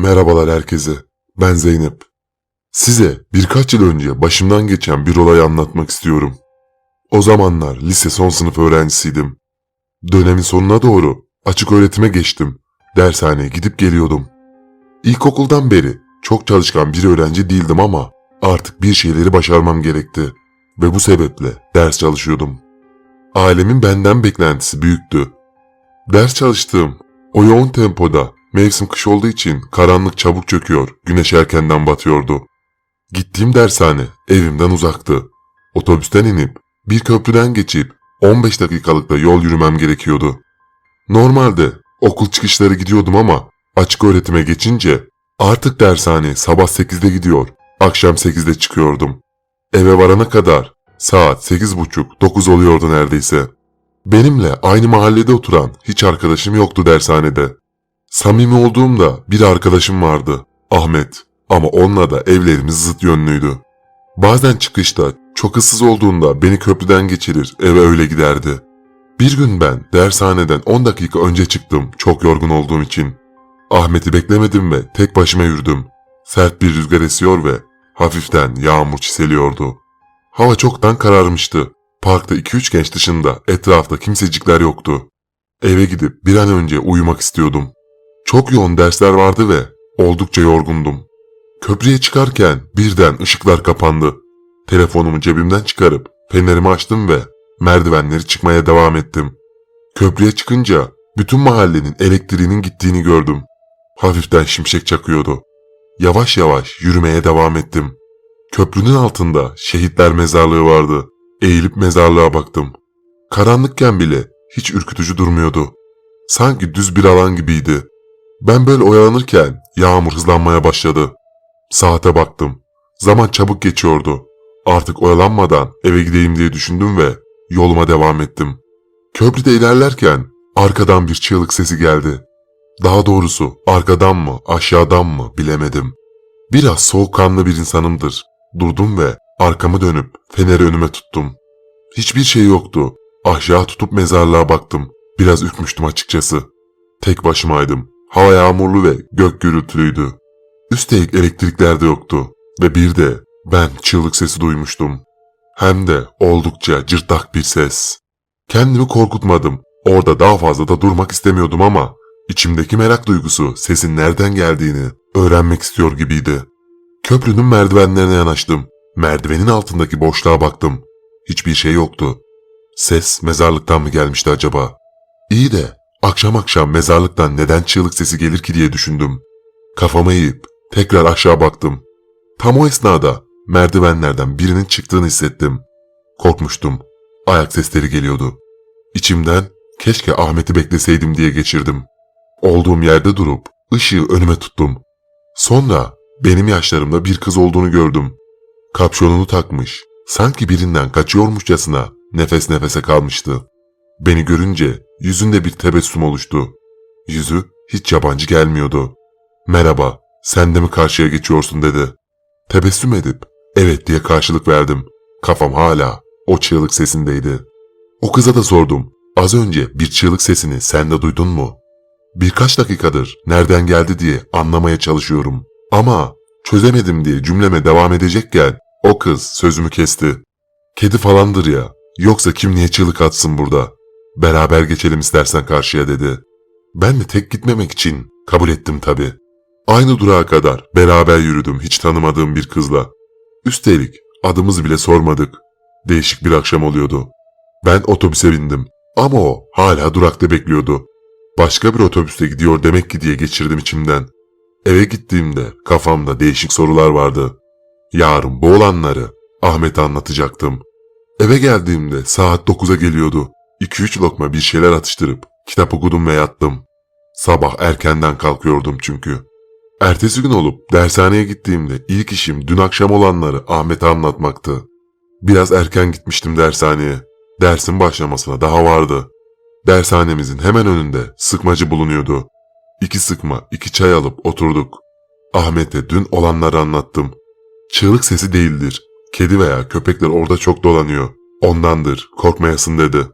Merhabalar herkese. Ben Zeynep. Size birkaç yıl önce başımdan geçen bir olayı anlatmak istiyorum. O zamanlar lise son sınıf öğrencisiydim. Dönemin sonuna doğru açık öğretime geçtim. Dershaneye gidip geliyordum. İlkokuldan beri çok çalışkan bir öğrenci değildim ama artık bir şeyleri başarmam gerekti ve bu sebeple ders çalışıyordum. Ailemin benden beklentisi büyüktü. Ders çalıştığım o yoğun tempoda mevsim kış olduğu için karanlık çabuk çöküyor, güneş erkenden batıyordu. Gittiğim dershane evimden uzaktı. Otobüsten inip bir köprüden geçip 15 dakikalık da yol yürümem gerekiyordu. Normalde okul çıkışları gidiyordum ama açık öğretime geçince artık dershane sabah 8'de gidiyor, akşam 8'de çıkıyordum. Eve varana kadar saat 8.30-9 oluyordu neredeyse. Benimle aynı mahallede oturan hiç arkadaşım yoktu dershanede. Samimi olduğumda bir arkadaşım vardı, Ahmet. Ama onunla da evlerimiz zıt yönlüydü. Bazen çıkışta çok ıssız olduğunda beni köprüden geçirir eve öyle giderdi. Bir gün ben dershaneden 10 dakika önce çıktım çok yorgun olduğum için. Ahmet'i beklemedim ve tek başıma yürüdüm. Sert bir rüzgar esiyor ve hafiften yağmur çiseliyordu. Hava çoktan kararmıştı. Parkta 2-3 genç dışında etrafta kimsecikler yoktu. Eve gidip bir an önce uyumak istiyordum. Çok yoğun dersler vardı ve oldukça yorgundum. Köprüye çıkarken birden ışıklar kapandı. Telefonumu cebimden çıkarıp fenerimi açtım ve merdivenleri çıkmaya devam ettim. Köprüye çıkınca bütün mahallenin elektriğinin gittiğini gördüm. Hafiften şimşek çakıyordu. Yavaş yavaş yürümeye devam ettim. Köprünün altında şehitler mezarlığı vardı. Eğilip mezarlığa baktım. Karanlıkken bile hiç ürkütücü durmuyordu. Sanki düz bir alan gibiydi. Ben böyle oyalanırken yağmur hızlanmaya başladı. Saate baktım. Zaman çabuk geçiyordu. Artık oyalanmadan eve gideyim diye düşündüm ve yoluma devam ettim. Köprüde ilerlerken arkadan bir çığlık sesi geldi. Daha doğrusu arkadan mı aşağıdan mı bilemedim. Biraz soğukkanlı bir insanımdır. Durdum ve arkamı dönüp feneri önüme tuttum. Hiçbir şey yoktu. Aşağı tutup mezarlığa baktım. Biraz ürkmüştüm açıkçası. Tek başımaydım. Hava yağmurlu ve gök gürültülüydü. Üstelik elektrikler de yoktu ve bir de ben çığlık sesi duymuştum. Hem de oldukça cırtlak bir ses. Kendimi korkutmadım. Orada daha fazla da durmak istemiyordum ama içimdeki merak duygusu sesin nereden geldiğini öğrenmek istiyor gibiydi. Köprünün merdivenlerine yanaştım. Merdivenin altındaki boşluğa baktım. Hiçbir şey yoktu. Ses mezarlıktan mı gelmişti acaba? İyi de akşam akşam mezarlıktan neden çığlık sesi gelir ki diye düşündüm. Kafamı eğip tekrar aşağı baktım. Tam o esnada merdivenlerden birinin çıktığını hissettim. Korkmuştum. Ayak sesleri geliyordu. İçimden keşke Ahmet'i bekleseydim diye geçirdim. Olduğum yerde durup ışığı önüme tuttum. Sonra benim yaşlarımda bir kız olduğunu gördüm. Kapşonunu takmış, sanki birinden kaçıyormuşçasına nefes nefese kalmıştı. Beni görünce yüzünde bir tebessüm oluştu. Yüzü hiç yabancı gelmiyordu. Merhaba, sen de mi karşıya geçiyorsun dedi. Tebessüm edip evet diye karşılık verdim. Kafam hala o çığlık sesindeydi. O kıza da sordum. Az önce bir çığlık sesini sen de duydun mu? Birkaç dakikadır nereden geldi diye anlamaya çalışıyorum. Ama çözemedim diye cümleme devam edecekken o kız sözümü kesti. Kedi falandır ya. Yoksa kim niye çığlık atsın burada? Beraber geçelim istersen karşıya dedi. Ben de tek gitmemek için kabul ettim tabii. Aynı durağa kadar beraber yürüdüm hiç tanımadığım bir kızla. Üstelik adımızı bile sormadık. Değişik bir akşam oluyordu. Ben otobüse bindim ama o hala durakta bekliyordu. Başka bir otobüste gidiyor demek ki diye geçirdim içimden. Eve gittiğimde kafamda değişik sorular vardı. Yarın bu olanları Ahmet'e anlatacaktım. Eve geldiğimde saat 9'a geliyordu. 2-3 lokma bir şeyler atıştırıp kitap okudum ve yattım. Sabah erkenden kalkıyordum çünkü. Ertesi gün olup dershaneye gittiğimde ilk işim dün akşam olanları Ahmet'e anlatmaktı. Biraz erken gitmiştim dershaneye. Dersin başlamasına daha vardı. Dershanemizin hemen önünde sıkmacı bulunuyordu. İki sıkma, iki çay alıp oturduk. Ahmet'e dün olanları anlattım. Çığlık sesi değildir. Kedi veya köpekler orada çok dolanıyor. Ondandır, korkmayasın dedi.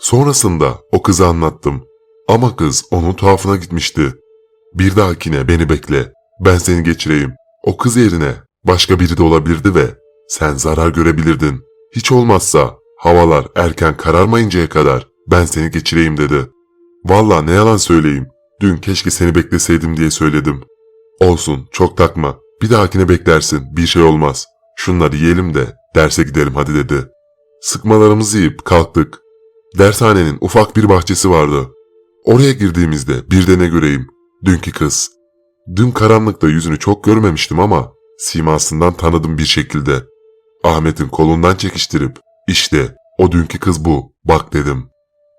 Sonrasında o kızı anlattım. Ama kız onun tuhafına gitmişti. Bir dahakine beni bekle. Ben seni geçireyim. O kız yerine başka biri de olabilirdi ve sen zarar görebilirdin. Hiç olmazsa havalar erken kararmayıncaya kadar ben seni geçireyim dedi. Valla ne yalan söyleyeyim. Dün keşke seni bekleseydim diye söyledim. Olsun çok takma. Bir dahakine beklersin bir şey olmaz. Şunları yiyelim de derse gidelim hadi dedi. Sıkmalarımızı yiyip kalktık. Dershanenin ufak bir bahçesi vardı. Oraya girdiğimizde bir de ne göreyim. Dünkü kız. Dün karanlıkta yüzünü çok görmemiştim ama simasından tanıdım bir şekilde. Ahmet'in kolundan çekiştirip işte o dünkü kız bu bak dedim.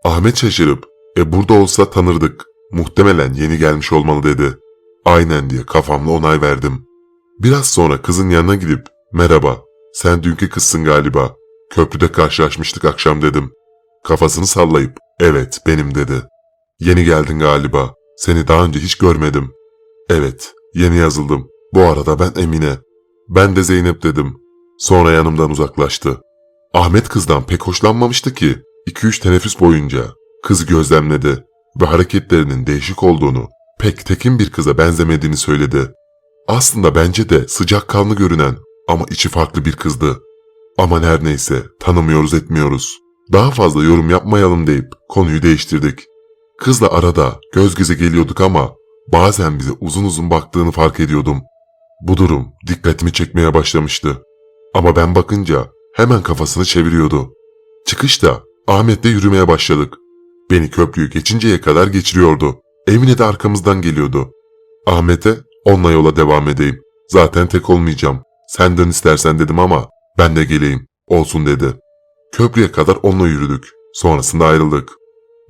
Ahmet şaşırıp e burada olsa tanırdık. Muhtemelen yeni gelmiş olmalı dedi. Aynen diye kafamla onay verdim. Biraz sonra kızın yanına gidip merhaba sen dünkü kızsın galiba. Köprüde karşılaşmıştık akşam dedim. Kafasını sallayıp evet benim dedi. Yeni geldin galiba. Seni daha önce hiç görmedim. Evet yeni yazıldım. Bu arada ben Emine. Ben de Zeynep dedim. Sonra yanımdan uzaklaştı. Ahmet kızdan pek hoşlanmamıştı ki 2-3 teneffüs boyunca kızı gözlemledi ve hareketlerinin değişik olduğunu, pek tekin bir kıza benzemediğini söyledi. Aslında bence de sıcakkanlı görünen ama içi farklı bir kızdı. Ama her neyse tanımıyoruz etmiyoruz. Daha fazla yorum yapmayalım deyip konuyu değiştirdik. Kızla arada göz göze geliyorduk ama bazen bize uzun uzun baktığını fark ediyordum. Bu durum dikkatimi çekmeye başlamıştı. Ama ben bakınca hemen kafasını çeviriyordu. Çıkışta Ahmet'le yürümeye başladık. Beni köprüyü geçinceye kadar geçiriyordu. Emine de arkamızdan geliyordu. Ahmet'e onunla yola devam edeyim. Zaten tek olmayacağım. Sen dön istersen dedim ama ben de geleyim. Olsun dedi. Köprüye kadar onunla yürüdük. Sonrasında ayrıldık.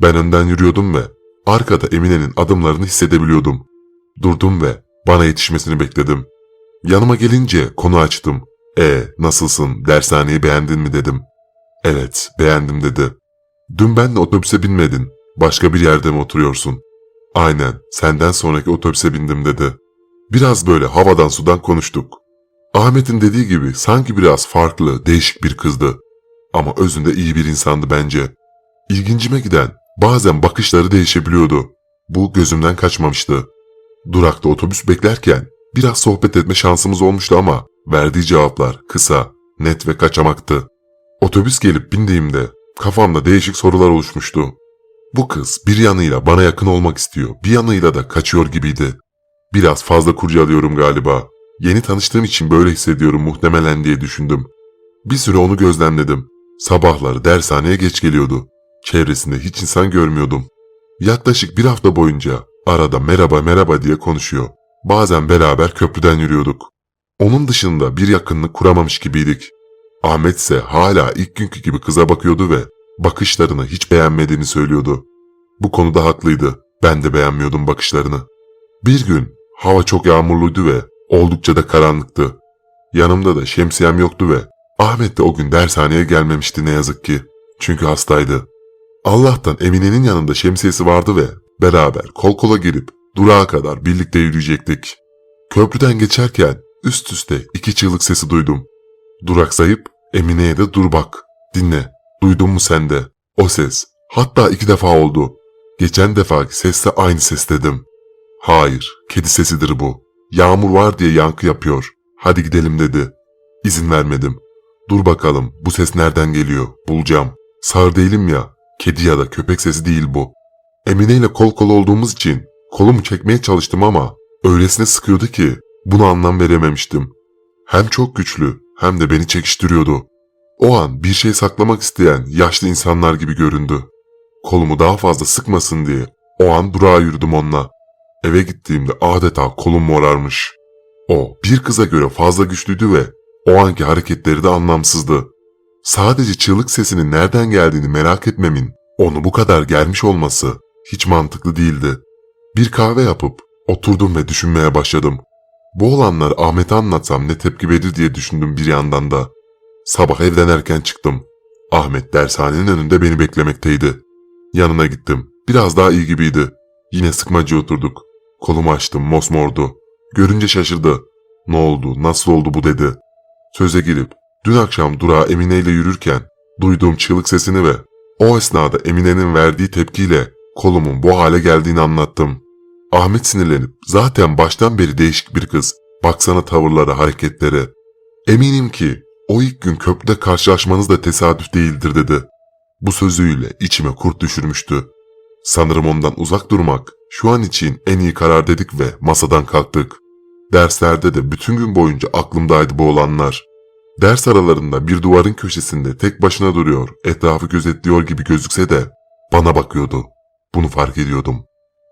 Ben önden yürüyordum ve arkada Emine'nin adımlarını hissedebiliyordum. Durdum ve bana yetişmesini bekledim. Yanıma gelince konu açtım. E nasılsın dershaneyi beğendin mi dedim. Evet beğendim dedi. Dün benle otobüse binmedin. Başka bir yerde mi oturuyorsun? Aynen senden sonraki otobüse bindim dedi. Biraz böyle havadan sudan konuştuk. Ahmet'in dediği gibi sanki biraz farklı, değişik bir kızdı. Ama özünde iyi bir insandı bence. İlgincime giden bazen bakışları değişebiliyordu. Bu gözümden kaçmamıştı. Durakta otobüs beklerken biraz sohbet etme şansımız olmuştu ama verdiği cevaplar kısa, net ve kaçamaktı. Otobüs gelip bindiğimde kafamda değişik sorular oluşmuştu. Bu kız bir yanıyla bana yakın olmak istiyor, bir yanıyla da kaçıyor gibiydi. Biraz fazla kurcalıyorum galiba. Yeni tanıştığım için böyle hissediyorum muhtemelen diye düşündüm. Bir süre onu gözlemledim. Sabahları dershaneye geç geliyordu. Çevresinde hiç insan görmüyordum. Yaklaşık bir hafta boyunca arada merhaba merhaba diye konuşuyor. Bazen beraber köprüden yürüyorduk. Onun dışında bir yakınlık kuramamış gibiydik. Ahmet ise hala ilk günkü gibi kıza bakıyordu ve bakışlarını hiç beğenmediğini söylüyordu. Bu konuda haklıydı. Ben de beğenmiyordum bakışlarını. Bir gün hava çok yağmurluydu ve oldukça da karanlıktı. Yanımda da şemsiyem yoktu ve Ahmet de o gün dershaneye gelmemişti ne yazık ki. Çünkü hastaydı. Allah'tan Emine'nin yanında şemsiyesi vardı ve beraber kol kola girip durağa kadar birlikte yürüyecektik. Köprüden geçerken üst üste iki çığlık sesi duydum. Duraksayıp Emine'ye de dur bak, dinle, duydun mu sen de? O ses, hatta iki defa oldu. Geçen defaki sesle aynı ses dedim. Hayır, kedi sesidir bu. Yağmur var diye yankı yapıyor. Hadi gidelim dedi. İzin vermedim. Dur bakalım bu ses nereden geliyor, bulacağım. Sağır değilim ya, kedi ya da köpek sesi değil bu. Emine ile kol kol olduğumuz için kolumu çekmeye çalıştım ama öylesine sıkıyordu ki buna anlam verememiştim. Hem çok güçlü hem de beni çekiştiriyordu. O an bir şey saklamak isteyen yaşlı insanlar gibi göründü. Kolumu daha fazla sıkmasın diye o an durağa yürüdüm onunla. Eve gittiğimde adeta kolum morarmış. O bir kıza göre fazla güçlüydü ve o anki hareketleri de anlamsızdı. Sadece çığlık sesinin nereden geldiğini merak etmemin onu bu kadar gelmiş olması hiç mantıklı değildi. Bir kahve yapıp oturdum ve düşünmeye başladım. Bu olanlar Ahmet'e anlatsam ne tepki verir diye düşündüm bir yandan da. Sabah evden erken çıktım. Ahmet dershanenin önünde beni beklemekteydi. Yanına gittim. Biraz daha iyi gibiydi. Yine sıkmacı oturduk. Kolumu açtım mosmordu. Görünce şaşırdı. Ne oldu, nasıl oldu bu dedi. Söze girip dün akşam durağa Emine ile yürürken duyduğum çığlık sesini ve o esnada Emine'nin verdiği tepkiyle kolumun bu hale geldiğini anlattım. Ahmet sinirlenip zaten baştan beri değişik bir kız. Baksana tavırları, hareketleri. Eminim ki o ilk gün köprüde karşılaşmanız da tesadüf değildir dedi. Bu sözüyle içime kurt düşürmüştü. Sanırım ondan uzak durmak şu an için en iyi karar dedik ve masadan kalktık. Derslerde de bütün gün boyunca aklımdaydı bu olanlar. Ders aralarında bir duvarın köşesinde tek başına duruyor, etrafı gözetliyor gibi gözükse de bana bakıyordu. Bunu fark ediyordum.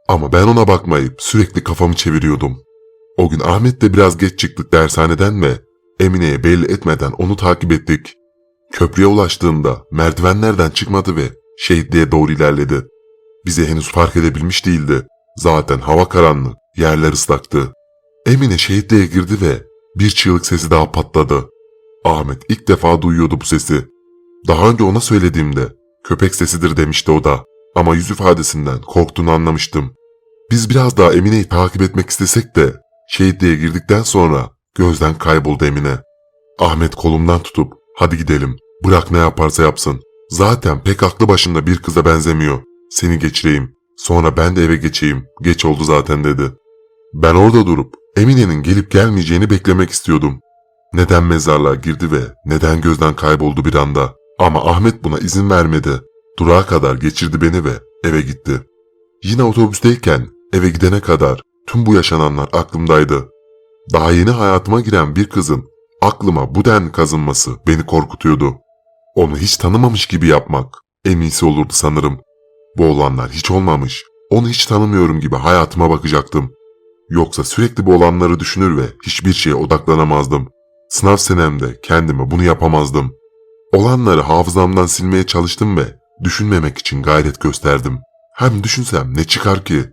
Ama ben ona bakmayıp sürekli kafamı çeviriyordum. O gün Ahmet de biraz geç çıktık dershaneden ve Emine'ye belli etmeden onu takip ettik. Köprüye ulaştığımda merdivenlerden çıkmadı ve şehitliğe doğru ilerledi. Bizi henüz fark edebilmiş değildi. Zaten hava karanlık, yerler ıslaktı. Emine şehitliğe girdi ve bir çığlık sesi daha patladı. Ahmet ilk defa duyuyordu bu sesi. Daha önce ona söylediğimde köpek sesidir demişti o da. Ama yüz ifadesinden korktuğunu anlamıştım. Biz biraz daha Emine'yi takip etmek istesek de şehitliğe girdikten sonra gözden kayboldu Emine. Ahmet kolumdan tutup hadi gidelim bırak ne yaparsa yapsın. Zaten pek aklı başında bir kıza benzemiyor. Seni geçireyim. Sonra ben de eve geçeyim. Geç oldu zaten dedi. Ben orada durup Emine'nin gelip gelmeyeceğini beklemek istiyordum. Neden mezarlığa girdi ve neden gözden kayboldu bir anda. Ama Ahmet buna izin vermedi. Durağa kadar geçirdi beni ve eve gitti. Yine otobüsteyken eve gidene kadar tüm bu yaşananlar aklımdaydı. Daha yeni hayatıma giren bir kızın aklıma bu den kazınması beni korkutuyordu. Onu hiç tanımamış gibi yapmak en olurdu sanırım. Bu olanlar hiç olmamış, onu hiç tanımıyorum gibi hayatıma bakacaktım. Yoksa sürekli bu olanları düşünür ve hiçbir şeye odaklanamazdım. Sınav senemde kendime bunu yapamazdım. Olanları hafızamdan silmeye çalıştım ve düşünmemek için gayret gösterdim. Hem düşünsem ne çıkar ki?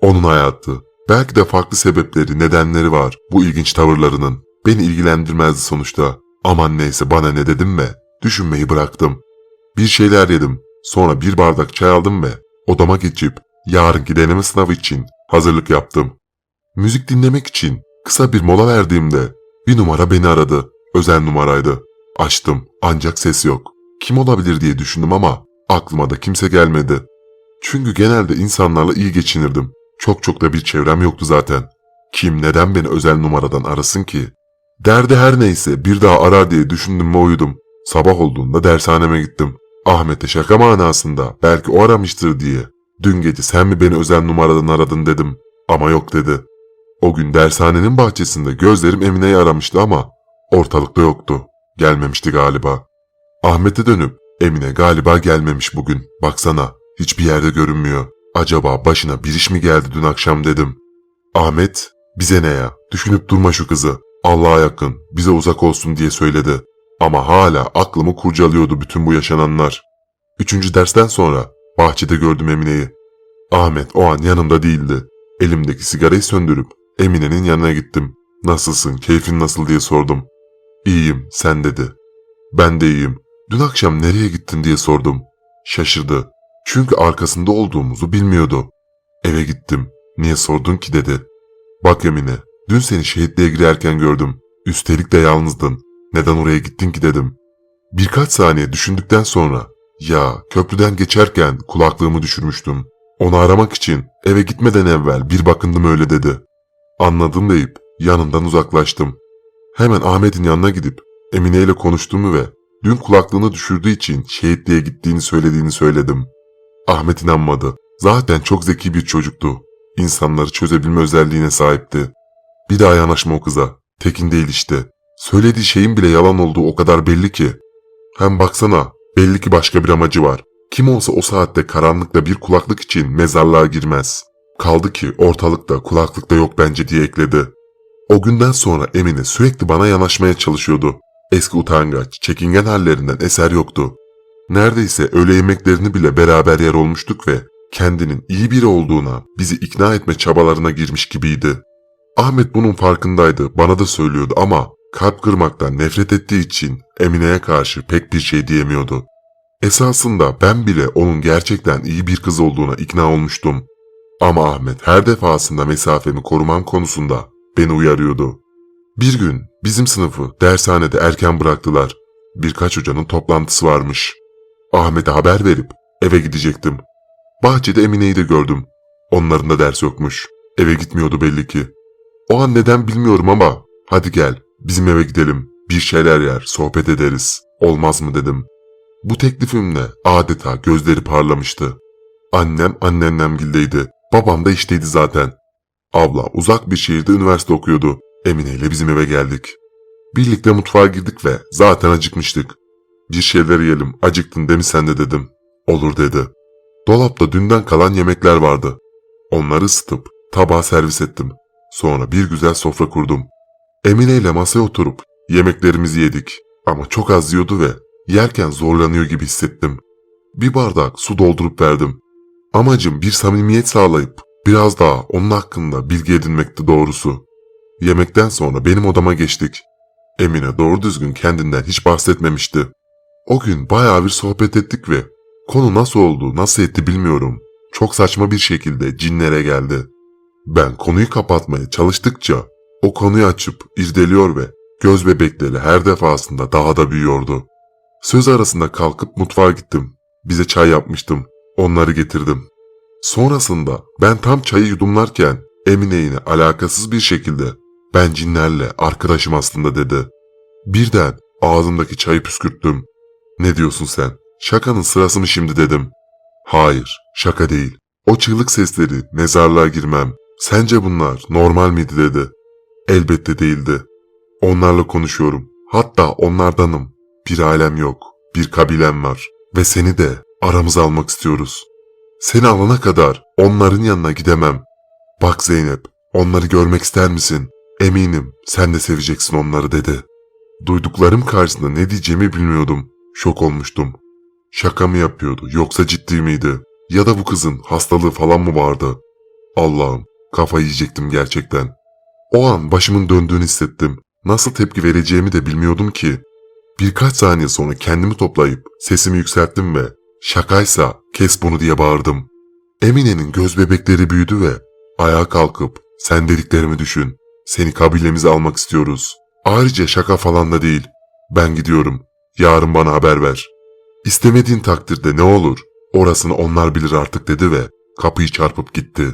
Onun hayatı, belki de farklı sebepleri, nedenleri var bu ilginç tavırlarının. Beni ilgilendirmezdi sonuçta. Aman neyse bana ne dedim ve düşünmeyi bıraktım. Bir şeyler yedim. Sonra bir bardak çay aldım ve odama geçip yarınki deneme sınavı için hazırlık yaptım. Müzik dinlemek için kısa bir mola verdiğimde bir numara beni aradı. Özel numaraydı. Açtım ancak ses yok. Kim olabilir diye düşündüm ama aklıma da kimse gelmedi. Çünkü genelde insanlarla iyi geçinirdim. Çok çok da bir çevrem yoktu zaten. Kim neden beni özel numaradan arasın ki? Derdi her neyse bir daha arar diye düşündüm ve uyudum. Sabah olduğunda dershaneme gittim. Ahmet'e şaka manasında belki o aramıştır diye. Dün gece sen mi beni özel numaradan aradın dedim. Ama yok dedi. O gün dershanenin bahçesinde gözlerim Emine'yi aramıştı ama ortalıkta yoktu. Gelmemişti galiba. Ahmet'e dönüp Emine galiba gelmemiş bugün. Baksana hiçbir yerde görünmüyor. Acaba başına bir iş mi geldi dün akşam dedim. Ahmet bize ne ya düşünüp durma şu kızı. Allah'a yakın bize uzak olsun diye söyledi. Ama hala aklımı kurcalıyordu bütün bu yaşananlar. Üçüncü dersten sonra bahçede gördüm Emine'yi. Ahmet o an yanımda değildi. Elimdeki sigarayı söndürüp Emine'nin yanına gittim. Nasılsın, keyfin nasıl diye sordum. İyiyim, sen dedi. Ben de iyiyim. Dün akşam nereye gittin diye sordum. Şaşırdı. Çünkü arkasında olduğumuzu bilmiyordu. Eve gittim. Niye sordun ki dedi. Bak Emine, dün seni şehitliğe girerken gördüm. Üstelik de yalnızdın. Neden oraya gittin ki dedim. Birkaç saniye düşündükten sonra ya köprüden geçerken kulaklığımı düşürmüştüm. Onu aramak için eve gitmeden evvel bir bakındım öyle dedi. Anladım deyip yanından uzaklaştım. Hemen Ahmet'in yanına gidip Emine ile konuştuğumu ve dün kulaklığını düşürdüğü için şehitliğe gittiğini söylediğini söyledim. Ahmet inanmadı. Zaten çok zeki bir çocuktu. İnsanları çözebilme özelliğine sahipti. Bir daha yanaşma o kıza. Tekin değil işte. Söylediği şeyin bile yalan olduğu o kadar belli ki. Hem baksana belli ki başka bir amacı var. Kim olsa o saatte karanlıkta bir kulaklık için mezarlığa girmez. Kaldı ki ortalıkta kulaklık da yok bence diye ekledi. O günden sonra Emine sürekli bana yanaşmaya çalışıyordu. Eski utangaç, çekingen hallerinden eser yoktu. Neredeyse öğle yemeklerini bile beraber yer olmuştuk ve kendinin iyi biri olduğuna bizi ikna etme çabalarına girmiş gibiydi. Ahmet bunun farkındaydı, bana da söylüyordu ama kalp kırmaktan nefret ettiği için Emine'ye karşı pek bir şey diyemiyordu. Esasında ben bile onun gerçekten iyi bir kız olduğuna ikna olmuştum. Ama Ahmet her defasında mesafemi korumam konusunda beni uyarıyordu. Bir gün bizim sınıfı dershanede erken bıraktılar. Birkaç hocanın toplantısı varmış. Ahmet'e haber verip eve gidecektim. Bahçede Emine'yi de gördüm. Onların da ders yokmuş. Eve gitmiyordu belli ki. O an neden bilmiyorum ama hadi gel bizim eve gidelim. Bir şeyler yer, sohbet ederiz. Olmaz mı dedim. Bu teklifimle adeta gözleri parlamıştı. Annem anneannemgildeydi. Babam da işteydi zaten. Abla uzak bir şehirde üniversite okuyordu. Emine ile bizim eve geldik. Birlikte mutfağa girdik ve zaten acıkmıştık. Bir şeyler yiyelim, acıktın değil mi sen de dedim. Olur dedi. Dolapta dünden kalan yemekler vardı. Onları ısıtıp tabağa servis ettim. Sonra bir güzel sofra kurdum. Emine ile masaya oturup yemeklerimizi yedik. Ama çok az yiyordu ve yerken zorlanıyor gibi hissettim. Bir bardak su doldurup verdim. Amacım bir samimiyet sağlayıp biraz daha onun hakkında bilgi edinmekti doğrusu. Yemekten sonra benim odama geçtik. Emine doğru düzgün kendinden hiç bahsetmemişti. O gün bayağı bir sohbet ettik ve konu nasıl oldu, nasıl etti bilmiyorum. Çok saçma bir şekilde cinlere geldi. Ben konuyu kapatmaya çalıştıkça o konuyu açıp irdeliyor ve göz bebekleri her defasında daha da büyüyordu. Söz arasında kalkıp mutfağa gittim. Bize çay yapmıştım. Onları getirdim. Sonrasında ben tam çayı yudumlarken Emine yine alakasız bir şekilde ben cinlerle arkadaşım aslında dedi. Birden ağzımdaki çayı püskürttüm. Ne diyorsun sen? Şakanın sırası mı şimdi dedim. Hayır, şaka değil. O çığlık sesleri, mezarlığa girmem. Sence bunlar normal miydi dedi. Elbette değildi. Onlarla konuşuyorum. Hatta onlardanım. Bir ailem yok. Bir kabilem var. Ve seni de aramıza almak istiyoruz. Seni alana kadar onların yanına gidemem. Bak Zeynep, onları görmek ister misin? Eminim sen de seveceksin onları dedi. Duyduklarım karşısında ne diyeceğimi bilmiyordum. Şok olmuştum. Şaka mı yapıyordu yoksa ciddi miydi? Ya da bu kızın hastalığı falan mı vardı? Allah'ım kafayı yiyecektim gerçekten. O an başımın döndüğünü hissettim. Nasıl tepki vereceğimi de bilmiyordum ki. Birkaç saniye sonra kendimi toplayıp sesimi yükselttim ve şakaysa kes bunu diye bağırdım. Emine'nin göz bebekleri büyüdü ve ayağa kalkıp sen dediklerimi düşün. Seni kabilemize almak istiyoruz. Ayrıca şaka falan da değil. Ben gidiyorum. Yarın bana haber ver. İstemediğin takdirde ne olur? Orasını onlar bilir artık dedi ve kapıyı çarpıp gitti.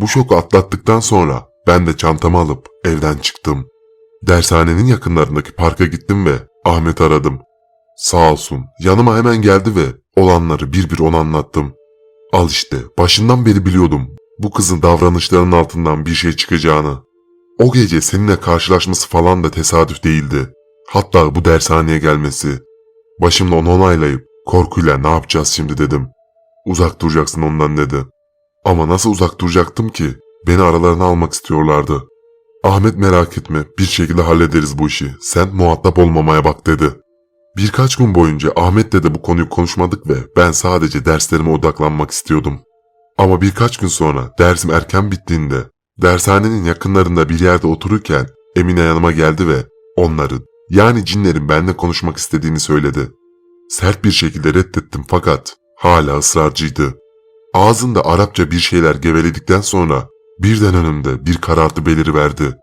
Bu şoku atlattıktan sonra ben de çantamı alıp evden çıktım. Dershanenin yakınlarındaki parka gittim ve Ahmet aradım. Sağ olsun yanıma hemen geldi ve olanları bir bir ona anlattım. Al işte başından beri biliyordum bu kızın davranışlarının altından bir şey çıkacağını. O gece seninle karşılaşması falan da tesadüf değildi. Hatta bu dershaneye gelmesi. Başımla onu onaylayıp korkuyla ne yapacağız şimdi dedim. Uzak duracaksın ondan dedi. Ama nasıl uzak duracaktım ki? Beni aralarına almak istiyorlardı. Ahmet merak etme bir şekilde hallederiz bu işi. Sen muhatap olmamaya bak dedi. Birkaç gün boyunca Ahmet'le de bu konuyu konuşmadık ve ben sadece derslerime odaklanmak istiyordum. Ama birkaç gün sonra dersim erken bittiğinde dershanenin yakınlarında bir yerde otururken Emine yanıma geldi ve onların yani cinlerin benimle konuşmak istediğini söyledi. Sert bir şekilde reddettim fakat hala ısrarcıydı. Ağzında Arapça bir şeyler geveledikten sonra birden önümde bir karartı beliriverdi.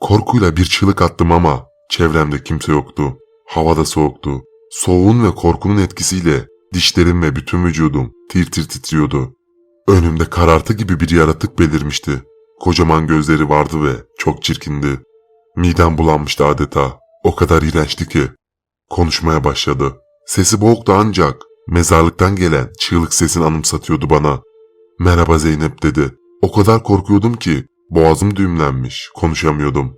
Korkuyla bir çığlık attım ama çevremde kimse yoktu. Havada soğuktu. Soğuğun ve korkunun etkisiyle dişlerim ve bütün vücudum tir tir titriyordu. Önümde karartı gibi bir yaratık belirmişti. Kocaman gözleri vardı ve çok çirkindi. Midem bulanmıştı adeta. O kadar iğrençti ki. Konuşmaya başladı. Sesi boğuktu ancak mezarlıktan gelen çığlık sesini anımsatıyordu bana. Merhaba Zeynep dedi. O kadar korkuyordum ki boğazım düğümlenmiş, konuşamıyordum.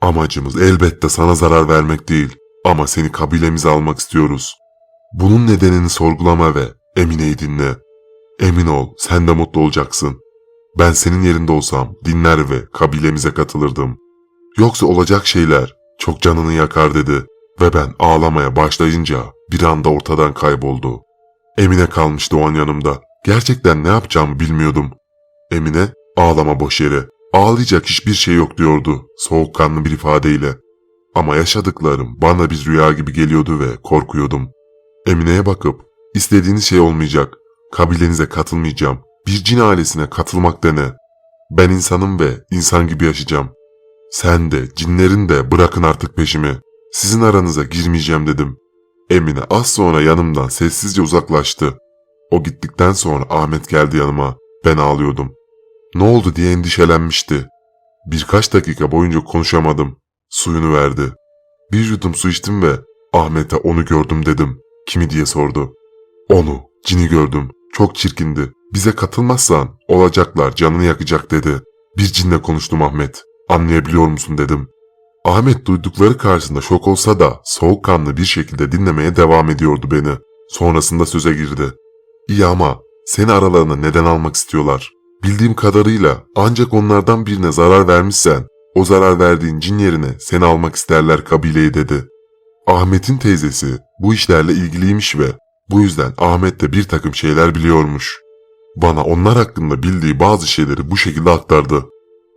Amacımız elbette sana zarar vermek değil ama seni kabilemize almak istiyoruz. Bunun nedenini sorgulama ve Emine'yi dinle. Emin ol sen de mutlu olacaksın. Ben senin yerinde olsam dinler ve kabilemize katılırdım. Yoksa olacak şeyler çok canını yakar dedi ve ben ağlamaya başlayınca bir anda ortadan kayboldu. Emine kalmıştı o an yanımda. Gerçekten ne yapacağımı bilmiyordum. Emine ağlama boş yere. Ağlayacak hiçbir şey yok diyordu soğukkanlı bir ifadeyle. Ama yaşadıklarım bana bir rüya gibi geliyordu ve korkuyordum. Emine'ye bakıp istediğiniz şey olmayacak. Kabilenize katılmayacağım. Bir cin ailesine katılmak dene. Ben insanım ve insan gibi yaşayacağım. Sen de cinlerin de bırakın artık peşimi. Sizin aranıza girmeyeceğim dedim. Emine az sonra yanımdan sessizce uzaklaştı. O gittikten sonra Ahmet geldi yanıma. Ben ağlıyordum. ne oldu diye endişelenmişti. Birkaç dakika boyunca konuşamadım. Suyunu verdi. Bir yudum su içtim ve Ahmet'e onu gördüm dedim. Kimi diye sordu. Onu, cini gördüm. Çok çirkindi. Bize katılmazsan olacaklar canını yakacak dedi. Bir cinle konuştum Ahmet. Anlayabiliyor musun dedim. Ahmet duydukları karşısında şok olsa da soğukkanlı bir şekilde dinlemeye devam ediyordu beni. Sonrasında söze girdi. İyi ama seni aralarına neden almak istiyorlar? Bildiğim kadarıyla ancak onlardan birine zarar vermişsen o zarar verdiğin cin yerine seni almak isterler kabileyi dedi. Ahmet'in teyzesi bu işlerle ilgiliymiş ve bu yüzden Ahmet de bir takım şeyler biliyormuş. Bana onlar hakkında bildiği bazı şeyleri bu şekilde aktardı.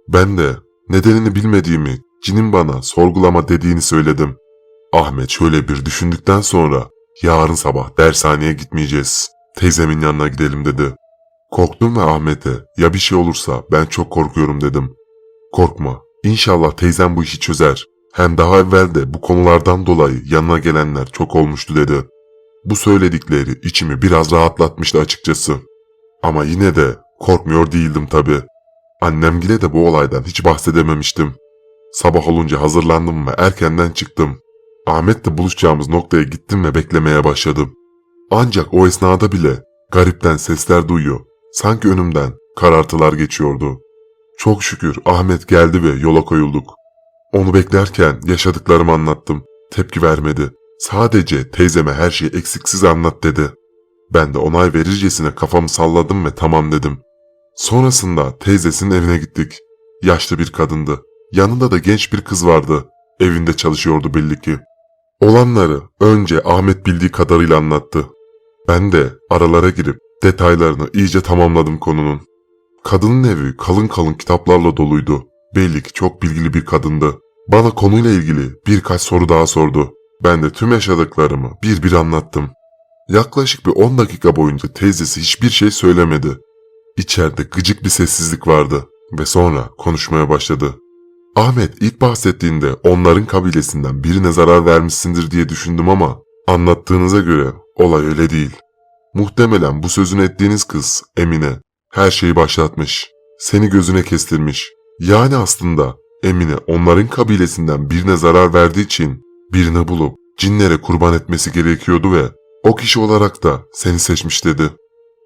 Ben de nedenini bilmediğimi cinin bana sorgulama dediğini söyledim. Ahmet şöyle bir düşündükten sonra yarın sabah dershaneye gitmeyeceğiz. Teyzemin yanına gidelim dedi. Korktum ve Ahmet'e ya bir şey olursa ben çok korkuyorum dedim. Korkma İnşallah teyzem bu işi çözer. Hem daha evvel de bu konulardan dolayı yanına gelenler çok olmuştu dedi. Bu söyledikleri içimi biraz rahatlatmıştı açıkçası. Ama yine de korkmuyor değildim tabi. Annemgile de bu olaydan hiç bahsedememiştim. Sabah olunca hazırlandım ve erkenden çıktım. Ahmet'le buluşacağımız noktaya gittim ve beklemeye başladım. Ancak o esnada bile garipten sesler duyuyor. Sanki önümden karartılar geçiyordu. Çok şükür Ahmet geldi ve yola koyulduk. Onu beklerken yaşadıklarımı anlattım. Tepki vermedi. Sadece teyzeme her şeyi eksiksiz anlat dedi. Ben de onay verircesine kafamı salladım ve tamam dedim. Sonrasında teyzesinin evine gittik. Yaşlı bir kadındı. Yanında da genç bir kız vardı. Evinde çalışıyordu belli ki. Olanları önce Ahmet bildiği kadarıyla anlattı. Ben de aralara girip detaylarını iyice tamamladım konunun. Kadının evi kalın kalın kitaplarla doluydu. Belli ki çok bilgili bir kadındı. Bana konuyla ilgili birkaç soru daha sordu. Ben de tüm yaşadıklarımı bir bir anlattım. Yaklaşık bir 10 dakika boyunca teyzesi hiçbir şey söylemedi. İçeride gıcık bir sessizlik vardı ve sonra konuşmaya başladı. Ahmet ilk bahsettiğinde onların kabilesinden birine zarar vermişsindir diye düşündüm ama anlattığınıza göre olay öyle değil. Muhtemelen bu sözünü ettiğiniz kız Emine her şeyi başlatmış. Seni gözüne kestirmiş. Yani aslında Emine onların kabilesinden birine zarar verdiği için birini bulup cinlere kurban etmesi gerekiyordu ve o kişi olarak da seni seçmiş dedi.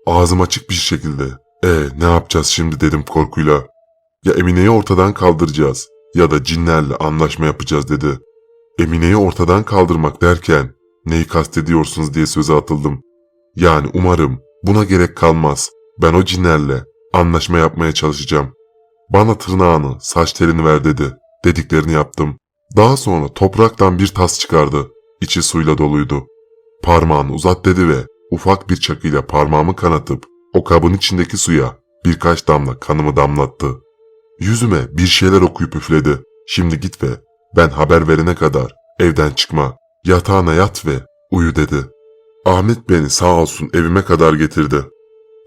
Ağzım açık bir şekilde e ne yapacağız şimdi dedim korkuyla. Ya Emine'yi ortadan kaldıracağız ya da cinlerle anlaşma yapacağız dedi. Emine'yi ortadan kaldırmak derken neyi kastediyorsunuz diye söze atıldım. Yani umarım buna gerek kalmaz. Ben o cinlerle anlaşma yapmaya çalışacağım. Bana tırnağını, saç telini ver dedi. Dediklerini yaptım. Daha sonra topraktan bir tas çıkardı. İçi suyla doluydu. Parmağını uzat dedi ve ufak bir çakıyla parmağımı kanatıp o kabın içindeki suya birkaç damla kanımı damlattı. Yüzüme bir şeyler okuyup üfledi. Şimdi git ve ben haber verene kadar evden çıkma. Yatağına yat ve uyu dedi. Ahmet beni sağ olsun evime kadar getirdi.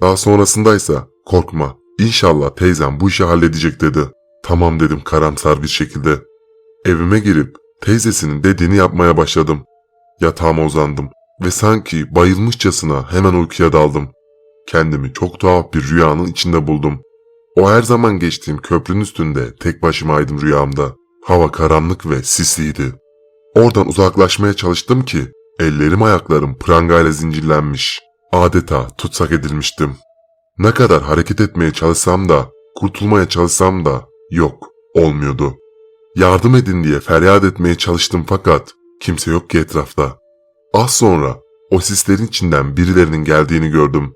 Daha sonrasındaysa korkma inşallah teyzem bu işi halledecek dedi. Tamam dedim karamsar bir şekilde. Evime girip teyzesinin dediğini yapmaya başladım. Yatağıma uzandım ve sanki bayılmışçasına hemen uykuya daldım. Kendimi çok tuhaf bir rüyanın içinde buldum. O her zaman geçtiğim köprünün üstünde tek başımaydım rüyamda. Hava karanlık ve sisliydi. Oradan uzaklaşmaya çalıştım ki ellerim ayaklarım prangayla zincirlenmiş. Adeta tutsak edilmiştim. Ne kadar hareket etmeye çalışsam da, kurtulmaya çalışsam da yok, olmuyordu. Yardım edin diye feryat etmeye çalıştım fakat kimse yok ki etrafta. Az sonra o sislerin içinden birilerinin geldiğini gördüm.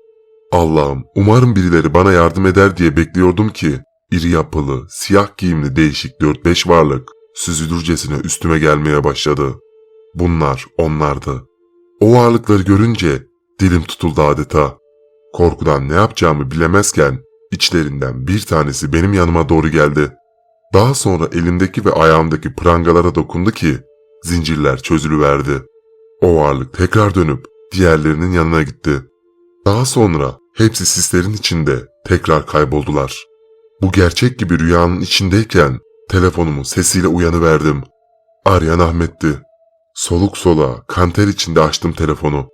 Allah'ım umarım birileri bana yardım eder diye bekliyordum ki iri yapılı, siyah giyimli değişik 4-5 varlık süzülürcesine üstüme gelmeye başladı. Bunlar onlardı. O varlıkları görünce dilim tutuldu adeta. Korkudan ne yapacağımı bilemezken içlerinden bir tanesi benim yanıma doğru geldi. Daha sonra elimdeki ve ayağımdaki prangalara dokundu ki zincirler çözülüverdi. O varlık tekrar dönüp diğerlerinin yanına gitti. Daha sonra hepsi sislerin içinde tekrar kayboldular. Bu gerçek gibi rüyanın içindeyken telefonumu sesiyle uyanıverdim. Arayan Ahmet'ti. Soluk sola, kanter içinde açtım telefonu.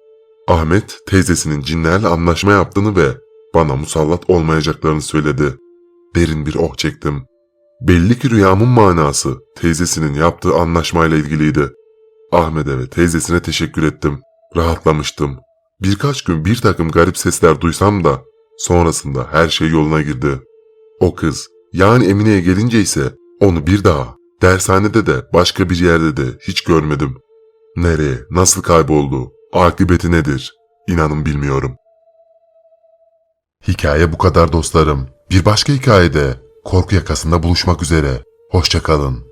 Ahmet teyzesinin cinlerle anlaşma yaptığını ve bana musallat olmayacaklarını söyledi. derin bir oh çektim. Belli ki rüyamın manası teyzesinin yaptığı anlaşmayla ilgiliydi. Ahmet'e ve teyzesine teşekkür ettim. Rahatlamıştım. Birkaç gün bir takım garip sesler duysam da sonrasında her şey yoluna girdi. O kız yani Emine'ye gelince ise onu bir daha dershanede de başka bir yerde de hiç görmedim. Nereye, nasıl kayboldu, akıbeti nedir? İnanın bilmiyorum. Hikaye bu kadar dostlarım. Bir başka hikayede korku yakasında buluşmak üzere. Hoşçakalın.